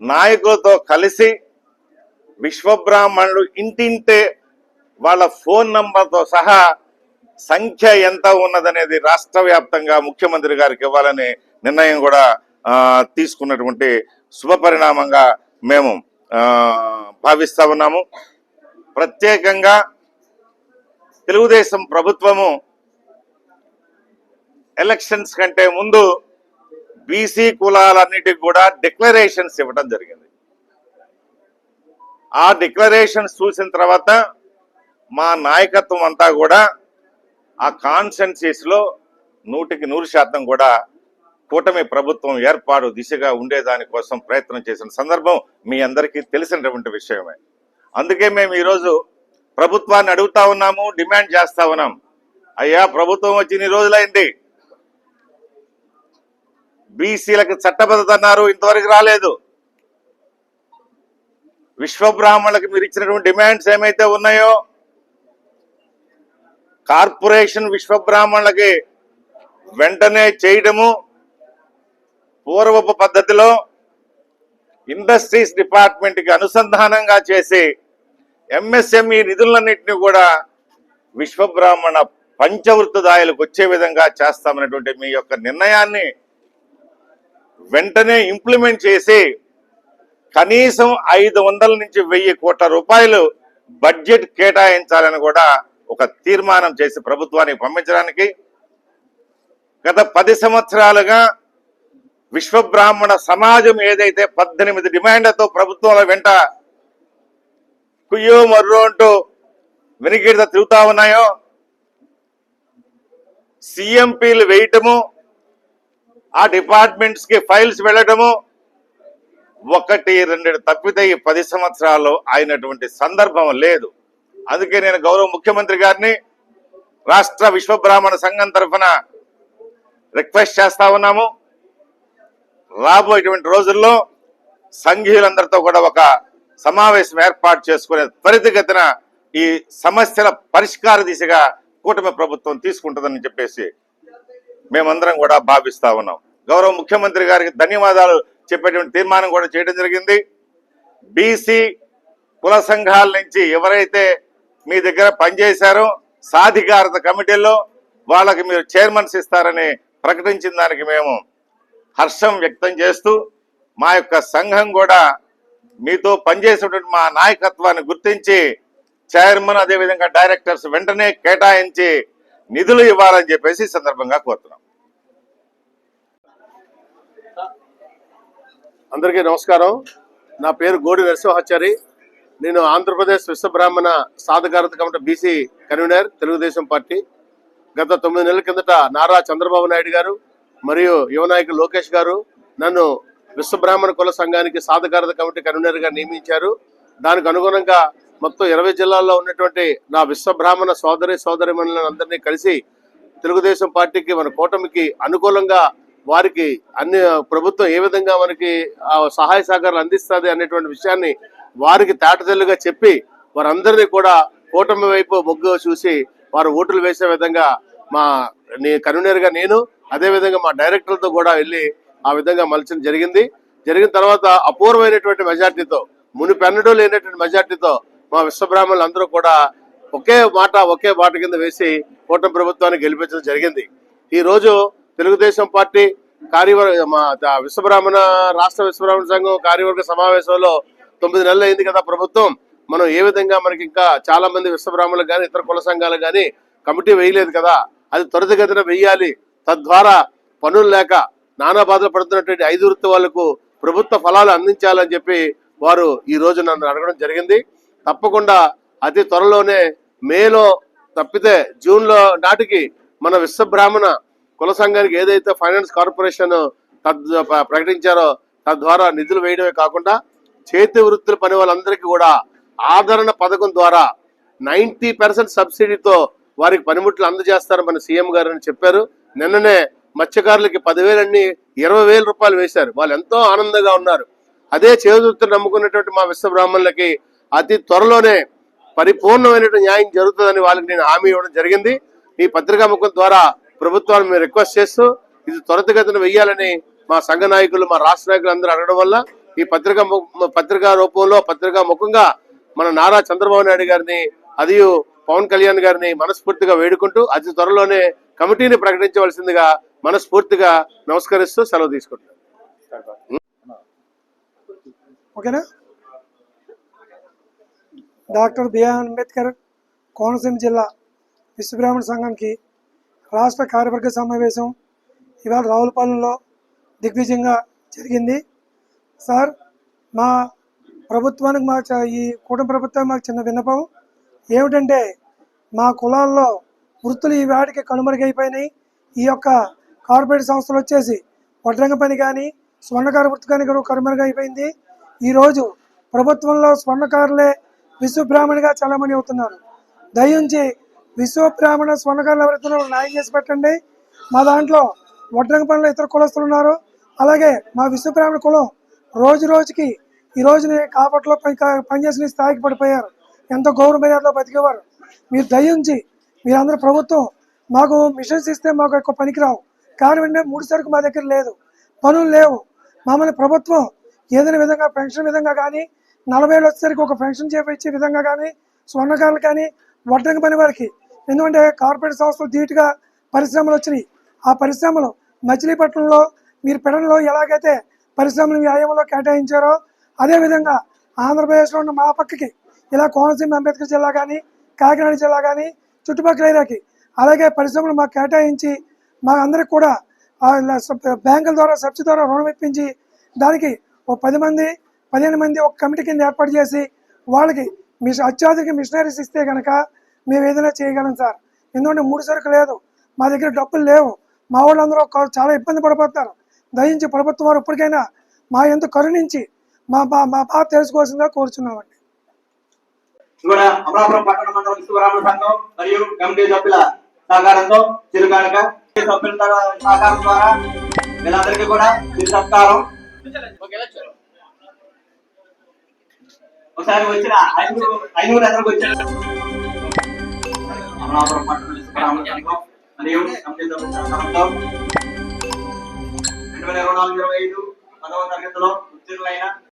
నాయకులతో కలిసి విశ్వబ్రాహ్మణులు ఇంటింటే వాళ్ళ ఫోన్ నంబర్తో సహా సంఖ్య ఎంత ఉన్నదనేది రాష్ట్ర వ్యాప్తంగా ముఖ్యమంత్రి గారికి ఇవ్వాలని నిర్ణయం కూడా తీసుకున్నటువంటి శుభ పరిణామంగా మేము భావిస్తా ఉన్నాము. ప్రత్యేకంగా తెలుగుదేశం ప్రభుత్వము ఎలక్షన్స్ కంటే ముందు బీసీ కులాలన్నిటికి కూడా డిక్లరేషన్స్ ఇవ్వడం జరిగింది. ఆ డిక్లరేషన్స్ చూసిన తర్వాత మా నాయకత్వం అంతా కూడా ఆ కాన్సెన్సీస్లో నూటికి నూరు శాతం కూడా కూటమి ప్రభుత్వం ఏర్పాటు దిశగా ఉండేదాని కోసం ప్రయత్నం చేసిన సందర్భం మీ అందరికీ తెలిసినటువంటి విషయమే. అందుకే మేము ఈరోజు ప్రభుత్వాన్ని అడుగుతా ఉన్నాము డిమాండ్ చేస్తా ఉన్నాం. అయ్యా ప్రభుత్వం వచ్చి ఇన్ని రోజులైంది. బీసీలకు చట్టబద్ధత అన్నారు ఇంతవరకు రాలేదు. విశ్వబ్రాహ్మణులకు మీరు ఇచ్చినటువంటి డిమాండ్స్ ఏమైతే ఉన్నాయో కార్పొరేషన్ విశ్వబ్రాహ్మణులకి వెంటనే చేయడము పూర్వపు పద్ధతిలో ఇండస్ట్రీస్ డిపార్ట్మెంట్కి అనుసంధానంగా చేసి ఎంఎస్ఎంఈ నిధులన్నింటినీ కూడా విశ్వబ్రాహ్మణ పంచవృత్తదాయులకు వచ్చే విధంగా చేస్తామనేటువంటి మీ యొక్క నిర్ణయాన్ని వెంటనే ఇంప్లిమెంట్ చేసి కనీసం ఐదు వందల నుంచి వెయ్యి కోట్ల రూపాయలు బడ్జెట్ కేటాయించాలని కూడా ఒక తీర్మానం చేసి ప్రభుత్వానికి పంపించడానికి గత పది సంవత్సరాలుగా విశ్వబ్రాహ్మణ సమాజం ఏదైతే పద్దెనిమిది డిమాండ్లతో ప్రభుత్వాల వెంట కుయ్యో మర్రో అంటూ వెనుకీడత తిరుగుతా ఉన్నాయో సిఎంపీలు వేయటము ఆ డిపార్ట్మెంట్స్కి ఫైల్స్ వెళ్ళటము ఒకటి రెండు తప్పితే ఈ పది సంవత్సరాలు అయినటువంటి సందర్భం లేదు. అందుకే నేను గౌరవ ముఖ్యమంత్రి గారిని రాష్ట్ర విశ్వబ్రాహ్మణ సంఘం తరఫున రిక్వెస్ట్ చేస్తా ఉన్నాము. రాబోయేటువంటి రోజుల్లో సంఘీయులందరితో కూడా ఒక సమావేశం ఏర్పాటు చేసుకునే త్వరితగతిన ఈ సమస్యల పరిష్కార దిశగా కూటమి ప్రభుత్వం తీసుకుంటుందని చెప్పేసి మేమందరం కూడా భావిస్తా ఉన్నాం. గౌరవ ముఖ్యమంత్రి గారికి ధన్యవాదాలు చెప్పేటువంటి తీర్మానం కూడా చేయడం జరిగింది. బీసీ కుల సంఘాల నుంచి ఎవరైతే మీ దగ్గర పనిచేశారో సాధికారత కమిటీల్లో వాళ్ళకి మీరు చైర్మన్స్ ఇస్తారని ప్రకటించిన దానికి మేము హర్షం వ్యక్తం చేస్తూ మా యొక్క సంఘం కూడా మీతో పనిచేసేటువంటి మా నాయకత్వాన్ని గుర్తించి చైర్మన్ అదేవిధంగా డైరెక్టర్స్ వెంటనే కేటాయించి నిధులు ఇవ్వాలని చెప్పేసి సందర్భంగా కోరుతున్నాం. అందరికీ నమస్కారం. నా పేరు గోడి నరసింహాచారి. నేను ఆంధ్రప్రదేశ్ విశ్వబ్రాహ్మణ సాధకారత committee BC convener Telugu Desam party. గత తొమ్మిది నెలల కిందట నారా చంద్రబాబు నాయుడు గారు మరియు యువ నాయకులు లోకేష్ గారు నన్ను విశ్వబ్రాహ్మణ కుల సంఘానికి సాధకారత కమిటీ కన్వీనర్గా నియమించారు. దానికి అనుగుణంగా మొత్తం ఇరవై జిల్లాల్లో ఉన్నటువంటి నా విశ్వబ్రాహ్మణ సోదరి సోదరి అందరినీ కలిసి తెలుగుదేశం పార్టీకి మన కూటమికి అనుకూలంగా వారికి అన్ని ప్రభుత్వం ఏ విధంగా మనకి సహాయ సహకారాలు అందిస్తుంది అనేటువంటి విషయాన్ని వారికి తాటతెల్లుగా చెప్పి వారందరినీ కూడా కూటమి వైపు మొగ్గు చూసి వారు ఓటులు వేసే విధంగా మా నీ కన్వీనర్గా నేను అదే విధంగా మా డైరెక్టర్తో కూడా వెళ్ళి ఆ విధంగా మలచడం జరిగింది. జరిగిన తర్వాత అపూర్వమైనటువంటి మెజార్టీతో మునిపెన్నడూ లేనటువంటి మెజార్టీతో మా విశ్వబ్రాహ్మణులు అందరూ కూడా ఒకే మాట ఒకే మాట కింద వేసి కూటమి ప్రభుత్వాన్ని గెలిపించడం జరిగింది. ఈరోజు తెలుగుదేశం పార్టీ కార్యవర్గ మా విశ్వబ్రాహ్మణ రాష్ట్ర విశ్వబ్రాహ్మణ సంఘం కార్యవర్గ సమావేశంలో తొమ్మిది నెలలు అయింది కదా ప్రభుత్వం. మనం ఏ విధంగా మనకి ఇంకా చాలా మంది విశ్వబ్రాహ్మణులు కానీ ఇతర కుల సంఘాలు కానీ కమిటీ వేయలేదు కదా? అది త్వరితగతిన వెయ్యాలి తద్వారా పనులు లేక నానా బాధలు పడుతున్నటువంటి ఐదు వృత్తి వాళ్ళకు ప్రభుత్వ ఫలాలు అందించాలని చెప్పి వారు ఈ రోజు నన్ను అడగడం జరిగింది. తప్పకుండా అతి త్వరలోనే మేలో తప్పితే జూన్లో నాటికి మన విశ్వబ్రాహ్మణ కుల సంఘానికి ఏదైతే ఫైనాన్స్ కార్పొరేషన్ తద్ ప్రకటించారో తద్వారా నిధులు వేయడమే కాకుండా చేతి వృత్తుల పని వాళ్ళందరికీ కూడా ఆదరణ పథకం ద్వారా నైంటీ పర్సెంట్ సబ్సిడీతో వారికి పనిముట్లు అందజేస్తారు మన సీఎం గారు అని చెప్పారు. నిన్ననే మత్స్యకారులకి పదివేలన్నీ ఇరవై వేల రూపాయలు వేశారు. వాళ్ళు ఎంతో ఆనందంగా ఉన్నారు. అదే చేదుర్తులు నమ్ముకున్నటువంటి మా విశ్వబ్రాహ్మణులకి అతి త్వరలోనే పరిపూర్ణమైనటువంటి న్యాయం జరుగుతుందని వాళ్ళకి నేను హామీ ఇవ్వడం జరిగింది. ఈ పత్రికా ముఖం ద్వారా ప్రభుత్వాన్ని మేము రిక్వెస్ట్ చేస్తూ ఇది త్వరితగతిన వెయ్యాలని మా సంఘ నాయకులు మా రాష్ట్ర నాయకులు అందరూ అడగడం వల్ల ఈ పత్రిక ము- పత్రికా రూపంలో పత్రికా ముఖంగా మన నారా చంద్రబాబు నాయుడు గారిని అది పవన్ కళ్యాణ్ గారిని మనస్ఫూర్తిగా వేడుకుంటూ అతి త్వరలోనే కమిటీని ప్రకటించవలసిందిగా మనస్ఫూర్తిగా నమస్కరిస్తూ సెలవు తీసుకుంటున్నాను ఓకేనా? డాక్టర్ బిఆర్ అంబేద్కర్ కోనసీమ జిల్లా విశ్వబ్రాహ్మణ సంఘానికి రాష్ట్ర కార్యవర్గ సమావేశం ఇవాళ రావులపాలెంలో దిగ్విజయంగా జరిగింది. సార్ మా ప్రభుత్వానికి మా చ- ఈ కూటమి ప్రభుత్వం మాకు చిన్న విన్నపం ఏమిటంటే మా కులాల్లో వృత్తులు ఈ వాటికి కనుమరుగైపోయినాయి. ఈ యొక్క కార్పొరేట్ సంస్థలు వచ్చేసి వడ్రంగ పని కానీ స్వర్ణకార వృత్తి కానీ కూడా కనుమరుగైపోయింది. ఈరోజు ప్రభుత్వంలో స్వర్ణకారులే విశ్వబ్రాహ్మణిగా చలామణి అవుతున్నారు. దయించి విశ్వబ్రాహ్మణ స్వర్ణకారులు ఎవరైతే న్యాయం చేసి పెట్టండి. మా దాంట్లో వడ్రంగ పనులు ఇతర కులస్తులు ఉన్నారు. అలాగే మా విశ్వబ్రాహ్మణ కులం రోజు రోజుకి ఈ రోజుని కాపట్లో పని పనిచేసిన స్థాయికి పడిపోయారు. ఎంతో గౌరవ మర్యాదలో బతికేవారు. మీరు దయించి మీరందరూ ప్రభుత్వం మాకు మిషన్స్ ఇస్తే మాకు ఎక్కువ పనికిరావు. కానీ వెంటనే మూడు సరుకు మా దగ్గర లేదు. పనులు లేవు. మమ్మల్ని ప్రభుత్వం ఏదైనా విధంగా పెన్షన్ విధంగా కానీ నలభై ఏళ్ళు వచ్చేసరికి ఒక పెన్షన్ చేపించే విధంగా కానీ స్వర్ణకారులు కానీ వడ్రంగి పని వారికి ఎందుకంటే కార్పొరేట్ సంస్థలు ధీటుగా పరిశ్రమలు వచ్చినాయి. ఆ పరిశ్రమలు మచిలీపట్నంలో మీరు పెడలో ఎలాగైతే పరిశ్రమలు వ్యాయామంలో కేటాయించారో అదేవిధంగా ఆంధ్రప్రదేశ్లో ఉన్న మా పక్కకి ఇలా కోనసీమ అంబేద్కర్ జిల్లా కానీ కాకినాడ జిల్లా కానీ చుట్టుపక్కల ఏరియాకి అలాగే పరిశ్రమలు మాకు కేటాయించి మా అందరికి కూడా బ్యాంకుల ద్వారా సబ్సిడీ ద్వారా రుణం ఇప్పించి దానికి ఓ పది మంది పదిహేను మంది ఒక కమిటీ కింద ఏర్పాటు చేసి వాళ్ళకి మిష అత్యాధునిక మిషనరీస్ ఇస్తే కనుక మేము ఏదైనా చేయగలం సార్. ఎందుకంటే మూడు సరుకు లేదు. మా దగ్గర డబ్బులు లేవు. మా వాళ్ళందరూ చాలా ఇబ్బంది పడిపోతారు. దయించి ప్రభుత్వం వారు ఇప్పటికైనా మా ఎంత కరుణించి మా బా మా బాధ తెలుసుకోవాల్సిందిగా కోరుచున్నామండి. కూడా అమలాపురం పట్టణ మండలం శివరామ సంఘం మరియు కమిటీ సభ్యుల సహకారంతో చిరుకానుక సభ్యుల సహకారం ద్వారా వీళ్ళందరికీ కూడా సత్కారం. ఒకసారి వచ్చిన ఐదు ఐదుగురు ఎక్కడికి వచ్చారు అమలాపురం పట్టణ విశ్వరామ మరియు కమిటీ సభ్యుల రెండు వేల ఇరవై నాలుగు ఇరవై ఐదు పదవ తరగతిలో ఉత్తీర్ణులైన